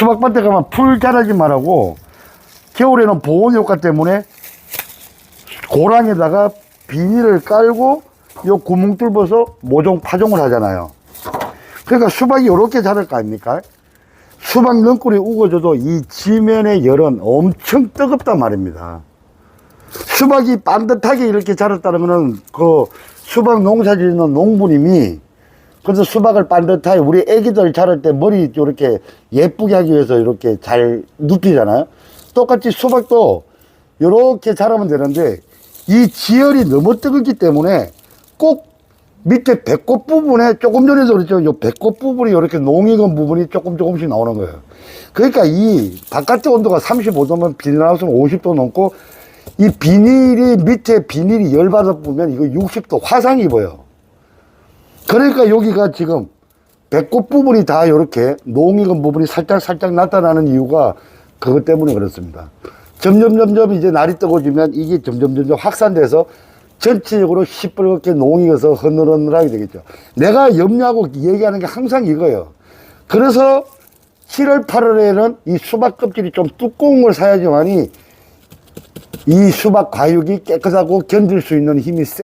수박밭에 가면 풀 자라지 말라고 겨울에는 보온 효과 때문에 고랑에다가 비닐을 깔고 요 구멍 뚫어서 모종 파종을 하잖아요. 그러니까 수박이 이렇게 자랄 거 아닙니까? 수박 넝쿨이 우거져도 이 지면의 열은 엄청 뜨겁단 말입니다. 수박이 반듯하게 이렇게 자랐다는 거는 그 수박 농사 짓는 농부님이 그래서 수박을 반듯하게 우리 애기들 자랄 때 머리 이렇게 예쁘게 하기 위해서 이렇게 잘 눕히잖아요. 똑같이 수박도 이렇게 자라면 되는데 이 지열이 너무 뜨겁기 때문에 꼭 밑에 배꼽 부분에 조금 전에도 그랬죠. 요 배꼽 부분이 이렇게 농익은 부분이 조금 조금씩 나오는 거예요. 그러니까 이 바깥의 온도가 35도면 비닐하우스는 50도 넘고 이 비닐이 밑에 비닐이 열받아 보면 이거 60도 화상 입어요. 그러니까 여기가 지금 배꼽 부분이 다 이렇게 농익은 부분이 살짝 살짝 나타나는 이유가 그것 때문에 그렇습니다. 점점 점점 이제 날이 뜨거워지면 이게 점점 점점 확산돼서 전체적으로 시뻘겋게 농익어서 흐느흐느하게 되겠죠. 내가 염려하고 얘기하는 게 항상 이거예요. 그래서 7월, 8월에는 이 수박 껍질이 좀 두꺼운 걸 사야지만이 이 수박 과육이 깨끗하고 견딜 수 있는 힘이 세.